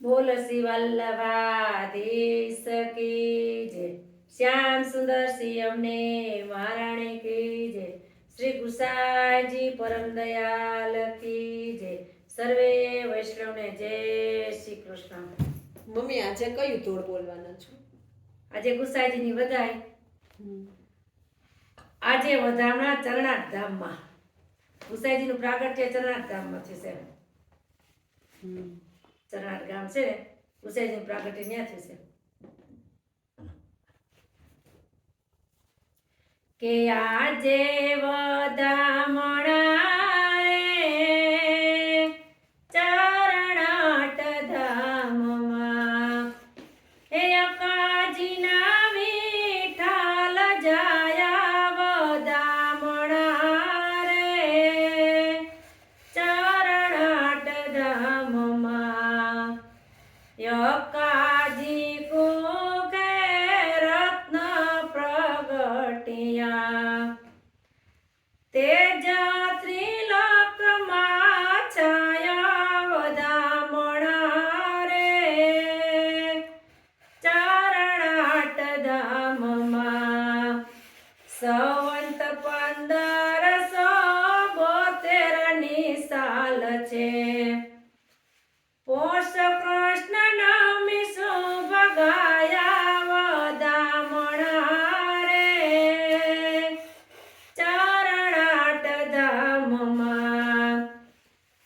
બોલ શ્રી વલ્લભાધીશ કી જય. શ્યામ સુંદર સિંહ અમને મહારાણી કી જય. શ્રી ગુસાઈજી પરમ દયાલ કી જય. સર્વે વૈષ્ણવને જય શ્રી કૃષ્ણ. મમ્મી આજે કયું ધોળ બોલવાના છો? આજે ગુસાઈજીની વધાય આજે વધામણા ચરણાર્થ ધામમાં. ગુસાઈજીનું પ્રાગટ્ય ચરણાર્થ ધામમાં છે સાહેબ છે ચરણાટ ગામ છે ગુસાઈજીનું પ્રાગટ્ય ત્યાં થયું છે. કે આજે વધામણા સંવંત પંદરસો બોતેરની સાલ છે. પોષ કૃષ્ણ નમી શુભ ગાયા વધામણા રે ચરણાટ ધામમાં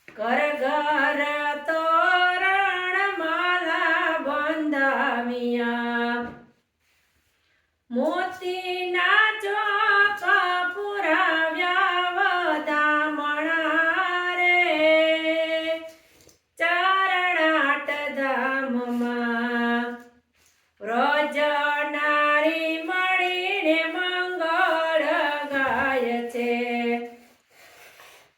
કર ઘર તોરણ માલા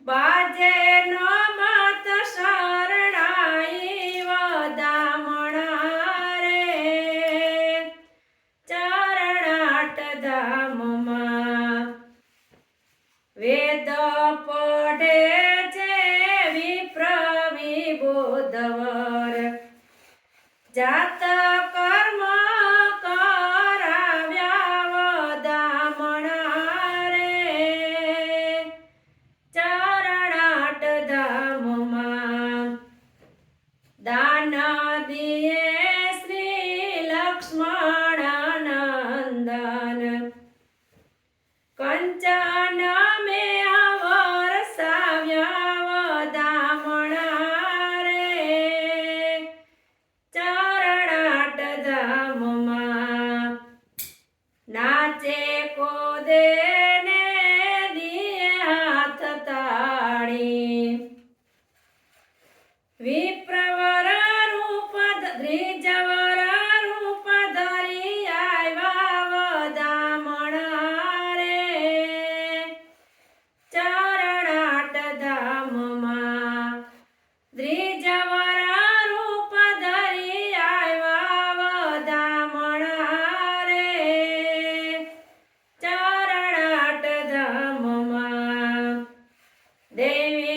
બાજે નો મત શરણાઈ વદામણા રે ચરણાટ ધામમાં વેદ પઢે છે વિપ્ર બોધવર જાત કંચન મે વરસાવ્યા વધામણા રે. ચરણાટ ધામમાં નાચે કોદે ને હાથ તાળી. વિપ્રવર રૂપ દ્રિજવર ಮೇಲೆ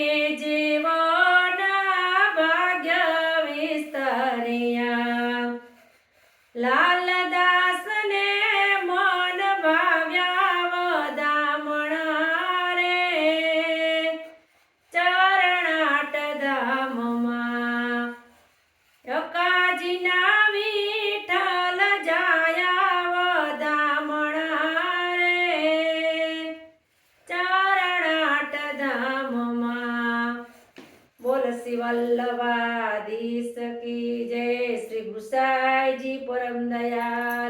બોલ શ્રી વલ્લભાધીશ કી જય શ્રી ગુસાઈજી પરમ દયા